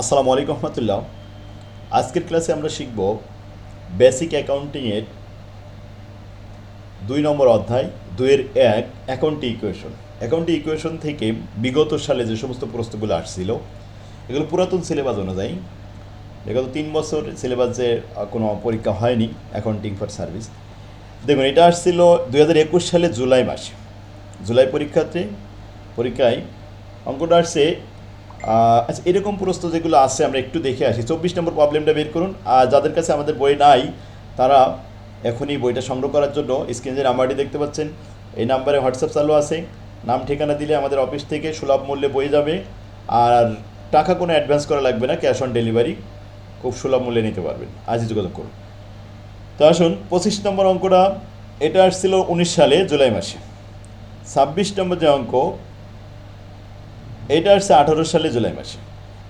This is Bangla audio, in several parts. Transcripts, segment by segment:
আসসালামু আলাইকুম রহমতুল্লাহ। আজকের ক্লাসে আমরা শিখব বেসিক অ্যাকাউন্টিংয়ের দুই নম্বর অধ্যায়, দুইয়ের এক, অ্যাকাউন্টি ইকুয়েশন। অ্যাকাউন্টি ইকুয়েশন থেকে বিগত সালে যে সমস্ত প্রশ্নগুলো আসছিল, এগুলো পুরাতন সিলেবাস অনুযায়ী, বিগত তিন বছর সিলেবাসে কোনো পরীক্ষা হয়নি, অ্যাকাউন্টিং ফর সার্ভিস। দেখুন, এটা আসছিল দুই হাজার একুশ সালে জুলাই মাসে। জুলাই পরীক্ষাতে পরীক্ষায় অঙ্কটা আসছে আচ্ছা এরকম প্রশ্ন যেগুলো আছে, আমরা একটু দেখে আসি। চব্বিশ নম্বর প্রবলেমটা বের করুন। আর যাদের কাছে আমাদের বই নাই, তারা এখনই বইটা সংগ্রহ করার জন্য স্ক্রিনে যে নাম্বারটি দেখতে পাচ্ছেন, এই নাম্বারে হোয়াটসঅ্যাপ চালু আছে। নাম, ঠিকানা দিলে আমাদের অফিস থেকে সুলভ মূল্যে বই যাবে। আর টাকা কোনো অ্যাডভান্স করা লাগবে না ক্যাশ অন ডেলিভারি খুব সুলভ মূল্যে নিতে পারবেন। আজই যোগাযোগ করুন। তো আসুন, পঁচিশ নম্বর অঙ্কটা, এটা আসছিল উনিশ সালে, জুলাই মাসে। ছাব্বিশ নম্বর যে অঙ্ক এটা আসছে আঠারো সালে জুলাই মাসে।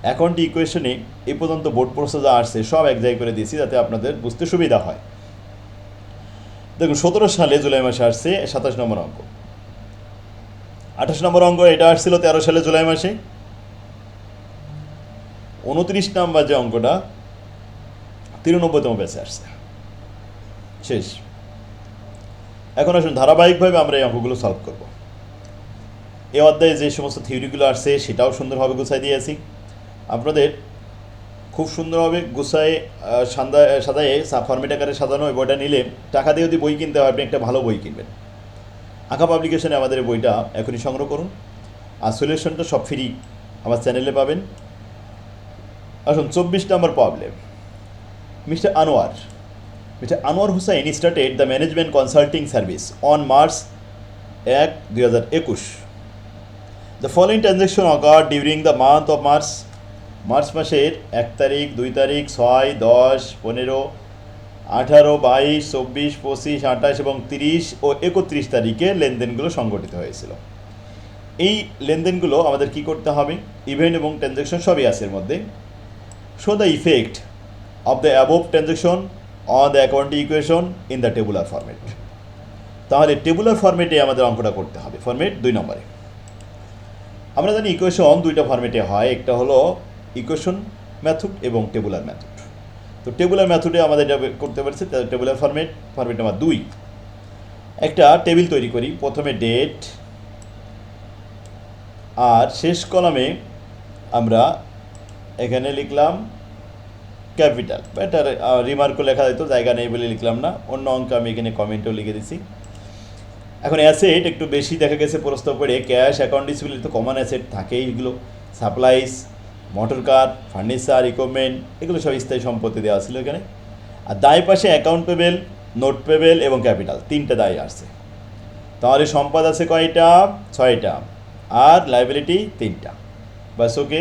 অ্যাকাউন্ট ইকুয়েশনে এই পর্যন্ত বোর্ড প্রসেস যা আসছে, সব এক জায়গায় করে দিয়েছি যাতে আপনাদের বুঝতে সুবিধা হয়। দেখুন, সতেরো সালে জুলাই মাসে আসছে সাতাশ নম্বর অঙ্ক। আঠাশ নম্বর অঙ্ক, এটা আসছিল তেরো সালে জুলাই মাসে। উনত্রিশ নম্বর যে অঙ্কটা, তিরানব্বইতম ব্যাচে আসছে। শেষ। এখন আসুন, ধারাবাহিকভাবে আমরা এই অঙ্কগুলো সলভ করব। এই অধ্যায়ে যে সমস্ত থিওরিগুলো আসছে সেটাও সুন্দরভাবে গুছাই দিয়েছি আপনাদের খুব সুন্দরভাবে গুছায় আহ, সান্দা- সাজায়ে ফর্মেট আকারে সাজানো এই বইটা নিলে টাকা দিয়ে যদি বই কিনতে হয় আপনি একটা ভালো বই কিনবেন। আঁকা পাবলিকেশনে আমাদের বইটা এখনই সংগ্রহ করুন। আর সলিউশনটা সব ফ্রি আমার চ্যানেলে পাবেন। আসুন চব্বিশ number problem mister Anwar mister Anwar Hussain started the management consulting service on March এক দুই হাজার একুশ। The following transaction occur during the month of March March মাসের এক তারিখ, দুই তারিখ, ছয়, দশ, পনেরো, আঠারো, বাইশ, চব্বিশ, পঁচিশ, আঠাশ এবং তিরিশ ও একত্রিশ তারিখে লেনদেনগুলো সংগঠিত হয়েছিল। এই লেনদেনগুলো আমাদের কি করতে হবে? ইভেন্ট এবং ট্রানজ্যাকশন সবই আছে এর মধ্যে। Show the effect of the above transaction on the accounting equation in the tabular format তাহলে টেবুলার ফরম্যাটে আমাদের অঙ্কটা করতে হবে। ফরম্যাট দুই নম্বরে। আমরা জানি ইকুয়েশন দুইটা ফর্মেটে হয়। একটা হলো ইকুয়েশন মেথড এবং টেবুলার মেথড তো টেবুলার মেথডে আমাদের এটা করতে পারছে টেবুলার ফর্মেট ফর্মেট নাম্বার দুই। একটা টেবিল তৈরি করি, প্রথমে ডেট আর শেষ কলামে আমরা এখানে লিখলাম ক্যাপিটাল এটা রিমার্কও লেখা যেত জায়গা নেই বলে লিখলাম না। অন্য অঙ্ক আমি এখানে কমেন্টও লিখে দিছি। এখন অ্যাসেট একটু বেশি দেখা গেছে প্রস্তাব করে ক্যাশ অ্যাকাউন্ট ডিসপ্লে তো কমন অ্যাসেট থাকেই এগুলো। Supplies motor car furniture equipment এগুলো সব স্থায়ী সম্পত্তি দেওয়া ছিল এখানে। আর দায় পাশে অ্যাকাউন্ট পেবেল নোট পেবেল এবং ক্যাপিটাল তিনটা দায় আসছে। তাহলে সম্পদ আছে কয়টা? ছয়টা। আর লাইবিলিটি তিনটা। বাস ওকে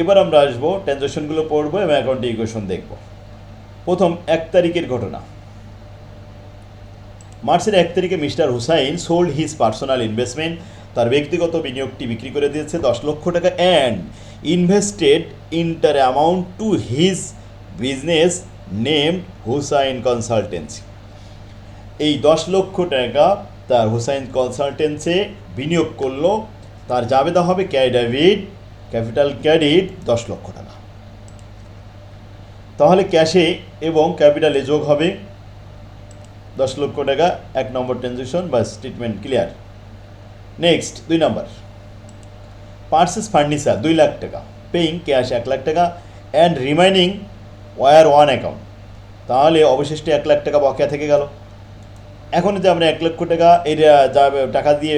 এবার আমরা আসব ট্রানজাকশনগুলো পড়ব এবং অ্যাকাউন্টে ইকুয়েশন দেখব। প্রথম, এক তারিখের ঘটনা। মার্চের এক তারিখে mister Hussain sold his personal investment, তার ব্যক্তিগত বিনিয়োগটি বিক্রি করে দিয়েছে দশ লক্ষ টাকা and invested entire amount to his business name Hussain consultancy এই দশ লক্ষ টাকা তার হুসাইন কনসালটেন্সে বিনিয়োগ করল। তার জাবেদা হবে ক্যাডাভিড ক্যাপিটাল ক্রেডিট দশ লক্ষ টাকা। তাহলে ক্যাশে এবং ক্যাপিটালে যোগ হবে দশ লক্ষ টাকা, এক নম্বর ট্রানজ্যাকশন বা স্টেটমেন্ট ক্লিয়ার নেক্সট দুই নম্বর। পার্সেস ফার্নিচার দুই লাখ টাকা। পেইং ক্যাশ এক লাখ টাকা। And remaining were on account তাহলে অবশিষ্ট এক লাখ টাকা বকেয়া থেকে গেল। এখন যে আমরা এক লক্ষ টাকা এর টাকা দিয়ে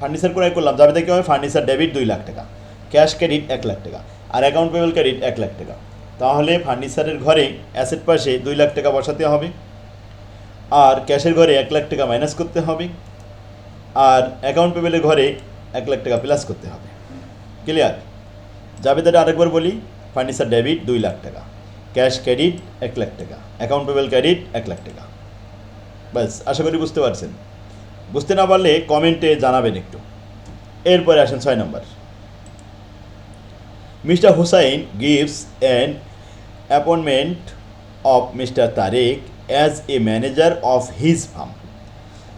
ফার্নিচার ক্রয় করলাম যাবে দেখতে হবে ফার্নিচার ডেবিট দুই লাখ টাকা। ক্যাশ ক্রেডিট এক লাখ টাকা। আর অ্যাকাউন্ট পেবল ক্রেডিট এক লাখ টাকা। তাহলে ফার্নিচারের ঘরে অ্যাসেট পাশে দুই লাখ টাকা বসাতে হবে। আর ক্যাশের ঘরে এক লাখ টাকা মাইনাস করতে হবে আর অ্যাকাউন্ট পেবেলের ঘরে এক লাখ টাকা প্লাস করতে হবে। ক্লিয়ার জাবেদাটা আরেকবার বলি ফার্নিচার ডেবিট দুই লাখ টাকা ক্যাশ ক্রেডিট এক লাখ টাকা অ্যাকাউন্ট পেবেল ক্রেডিট এক লাখ টাকা। ব্যাস, আশা করি বুঝতে পারছেন। বুঝতে না পারলে কমেন্টে জানাবেন একটু। এরপরে আসেন ছয় নম্বর। Mister Hussain gives an appointment of mister Tareq as a manager of his firm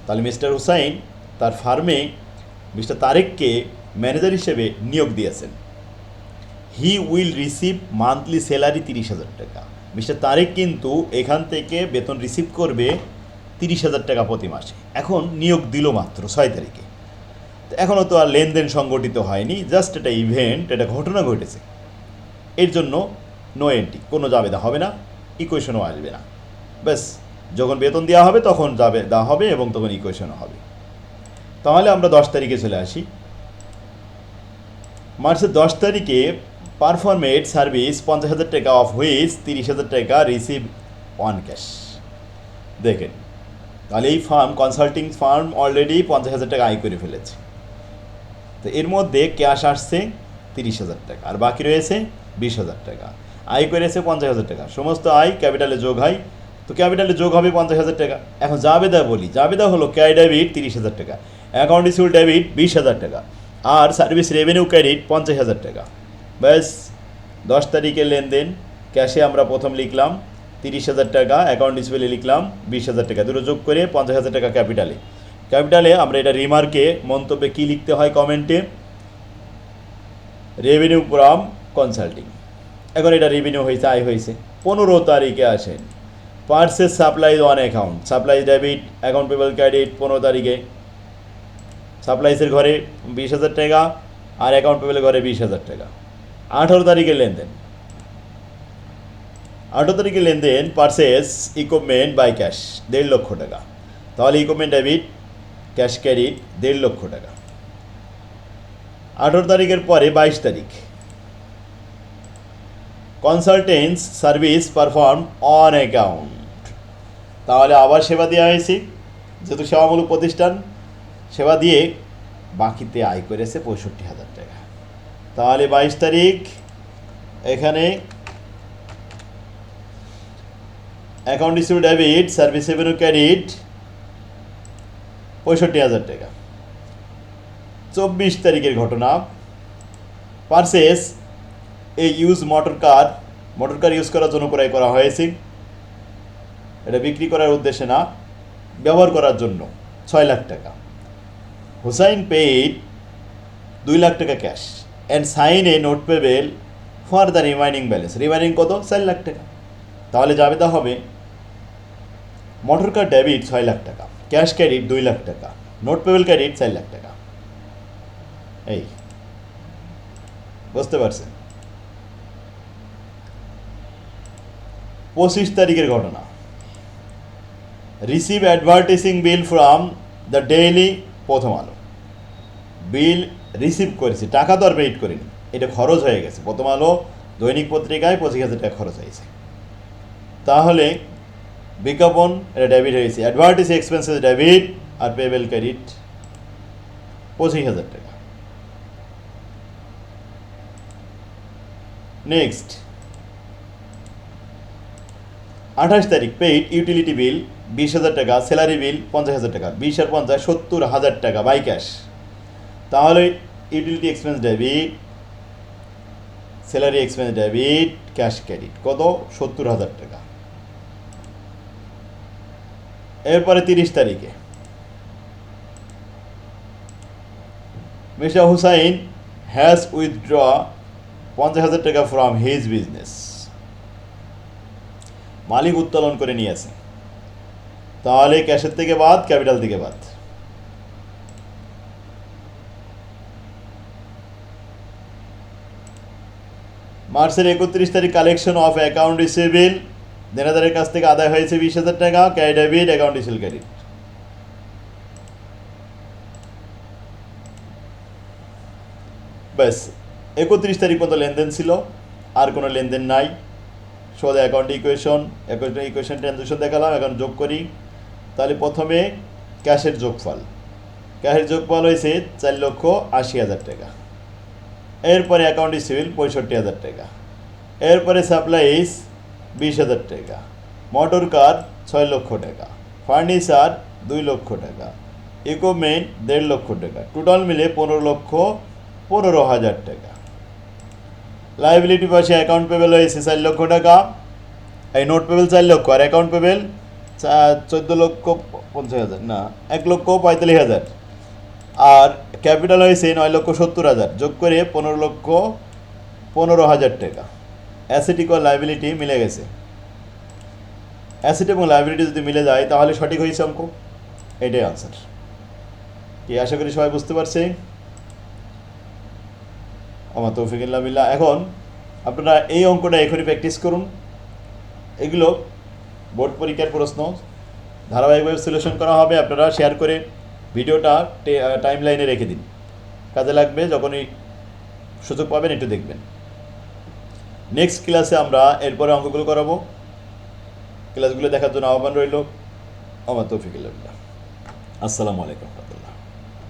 তাহলে মিস্টার হুসাইন তার ফার্মে মিস্টার তারেককে ম্যানেজার হিসেবে নিয়োগ দিয়েছেন। He will receive monthly salary তিরিশ হাজার টাকা। মিস্টার তারেক কিন্তু এখান থেকে বেতন রিসিভ করবে তিরিশ হাজার টাকা প্রতি মাসে। এখন নিয়োগ দিল মাত্র ছয় তারিখে। এখনও তো আর লেনদেন সংগঠিত হয়নি জাস্ট এটা ইভেন্ট এটা ঘটনা ঘটেছে। এর জন্য নো এন্ট্রি কোনো জাবেদা হবে না ইকুয়েশনও আসবে না। ব্যাস, যখন বেতন দেওয়া হবে তখন যাবে, দেওয়া হবে এবং তখন ইকুয়েশনও হবে। তাহলে আমরা দশ তারিখে চলে আসি। মার্চের দশ তারিখে পারফরমেড সার্ভিস পঞ্চাশ হাজার টাকা অফ হুইচ তিরিশ হাজার টাকা রিসিভ অন ক্যাশ দেখেন, তাহলে এই ফার্ম কনসাল্টিং ফার্ম অলরেডি পঞ্চাশ হাজার টাকা আয় করে ফেলেছে। তো এর মধ্যে ক্যাশ আসছে তিরিশ হাজার টাকা, আর বাকি রয়েছে বিশ হাজার টাকা। আয় করেছে পঞ্চাশ হাজার টাকা। সমস্ত আয় ক্যাপিটালে যোগ হয় তো ক্যাপিটালে যোগ হবে পঞ্চাশ হাজার টাকা? এখন জাবেদা বলি জাবেদা হলো ক্যাশ ডেবিট তিরিশ হাজার টাকা। অ্যাকাউন্ট রিসিভ ডেবিট বিশ হাজার টাকা। আর সার্ভিস রেভিনিউ ক্রেডিট পঞ্চাশ হাজার টাকা। ব্যাস, দশ তারিখের লেনদেন, ক্যাশে আমরা প্রথম লিখলাম তিরিশ হাজার টাকা, অ্যাকাউন্ট ডিসপ্লে লিখলাম বিশ হাজার টাকা। দুটো যোগ করে পঞ্চাশ হাজার টাকা ক্যাপিটালে। ক্যাপিটালে আমরা এটা রিমার্কে মন্তব্যে কী লিখতে হয় কমেন্টে? Revenue from consulting. এখন এটা রেভিনিউ হয়েছে, আয় হয়েছে। পনেরো তারিখে আসেন। Purchase supplies on account supplies debit account payable credit পনেরো তারিখে। সাপ্লাইসের ঘরে বিশ হাজার টাকা আর অ্যাকাউন্ট পেবলের ঘরে বিশ হাজার টাকা। আঠারো তারিখে লেনদেন। আঠারো তারিখে লেনদেন পার্সেস ইকুইপমেন্ট বাই ক্যাশ দেড় লক্ষ টাকা। তাহলে ইকুইপমেন্ট ডেবিট ক্যাশ ক্রেডিট দেড় লক্ষ টাকা। আঠারো তারিখের পরে বাইশ তারিখ। Consultancy service perform on account তাহলে আবার সেবা দেওয়া হয়েছে। যেহেতু সেবামূলক প্রতিষ্ঠান, সেবা দিয়ে বাকিতে আয় করেছে পঁয়ষট্টি হাজার টাকা। তাহলে বাইশ তারিখ, এখানে account issue debit service revenue credit পঁয়ষট্টি হাজার টাকা। চব্বিশ তারিখের ঘটনা পার্সেস এই use motor car motor car use করার জন্য ক্রয় করা হয়েছে। এটা বিক্রি করার উদ্দেশ্যে না, ব্যবহার করার জন্য ছয় লাখ টাকা। হুসাইন পেইড দুই লাখ টাকা cash and sign a note payable for the remaining balance remaining কত? চার লাখ টাকা। তাহলে যাবে জাবেদা হবে মোটর কার ডেবিট ছয় লাখ টাকা ক্যাশ ক্রেডিট দুই লাখ টাকা নোট পেবেল ক্রেডিট চার লাখ টাকা। এই, বুঝতে পারছেন? পঁচিশ তারিখের ঘটনা। Receive advertising bill from the daily Prothom Alo bill receive করেছি, টাকা তো আর পেইড করিনি। এটা খরচ হয়ে গেছে। প্রথম আলো দৈনিক পত্রিকায় পঁচিশ হাজার টাকা খরচ হয়েছে। তাহলে বিজ্ঞাপন, এটা ডেবিট হয়েছে। অ্যাডভার্টাইজ এক্সপেন্সেস ডেবিট আর পেবেল ক্রেডিট পঁচিশ হাজার টাকা। নেক্সট আঠাশ তারিখ পেইড ইউটিলিটি বিল বিশ হাজার টাকা স্যালারি বিল পঞ্চাশ হাজার টাকা, বিশ আর পঞ্চাশ, সত্তর হাজার টাকা বাই ক্যাশ তাহলে utility expense debit salary expense debit cash credit কত? সত্তর হাজার টাকা। এরপরে তিরিশ তারিখে। মিস্টার হুসাইন হ্যাজ উইথড্র পঞ্চাশ হাজার টাকা ফ্রম হিজ বিজনেস মালিক উত্তোলন করে নিয়েছে তাহলে ক্যাশের থেকে বাদ, ক্যাপিটাল থেকে বাদ। মার্চের একত্রিশ তারিখ কালেকশন অফ অ্যাকাউন্ট রিসিভিল দেনাদারের কাছ থেকে আদায় হয়েছে বিশ হাজার টাকা carry debit account receivable credit ব্যাস, একত্রিশ তারিখ পর্যন্ত লেনদেন ছিল, আর কোনো লেনদেন নাই। সোজা account equation account equation transaction দেখালাম, এখন যোগ করি। তাহলে প্রথমে ক্যাশের যোগফল। ক্যাশের যোগফল হয়েছে চার লক্ষ আশি হাজার টাকা। এরপরে অ্যাকাউন্ট সিভিল পঁয়ষট্টি হাজার টাকা। এরপরে সাপ্লাইস বিশ হাজার টাকা। মোটর কার ছয় লক্ষ টাকা। ফার্নিচার দুই লক্ষ টাকা। ইকুইপমেন্ট দেড় লক্ষ টাকা। টোটাল মিলে পনেরো লক্ষ পনেরো হাজার টাকা। লাইবিলিটি পাশে অ্যাকাউন্ট পেবেল হয়েছে চার লক্ষ টাকা। এই নোট পেবেল চার লক্ষ, আর অ্যাকাউন্ট পেবেল চোদ্দ লক্ষ পঞ্চাশ হাজার, না, এক লক্ষ পঁয়তাল্লিশ হাজার। আর ক্যাপিটাল হয়েছে নয় লক্ষ সত্তর হাজার, যোগ করে পনেরো লক্ষ পনেরো হাজার টাকা। অ্যাসেট ইকুয়াল লাইবিলিটি মিলে গেছে। অ্যাসেট এবং লাইবিলিটি যদি মিলে যায়, তাহলে সঠিক হয়েছে অঙ্ক? এটাই আনসার কি আশা করি সবাই বুঝতে পারছে? আমার তৌফিকুল্লাহ বিল্লাহ। এখন আপনারা এই অঙ্কটা এখনই প্র্যাকটিস করুন। এগুলো বোর্ড পরীক্ষার প্রশ্ন। ধারাবাহিকভাবে সলিউশন করা হবে, আপনারা শেয়ার করে ভিডিওটা টাইম লাইনে রেখে দিন। কাজে লাগবে, যখনই সুযোগ পাবেন একটু দেখবেন। নেক্সট ক্লাসে আমরা এরপরে অঙ্কগুলো করাবো। ক্লাসগুলো দেখার জন্য আহ্বান রইল। আমার তৌফিকুল্লাহ আসসালামু আলাইকুম।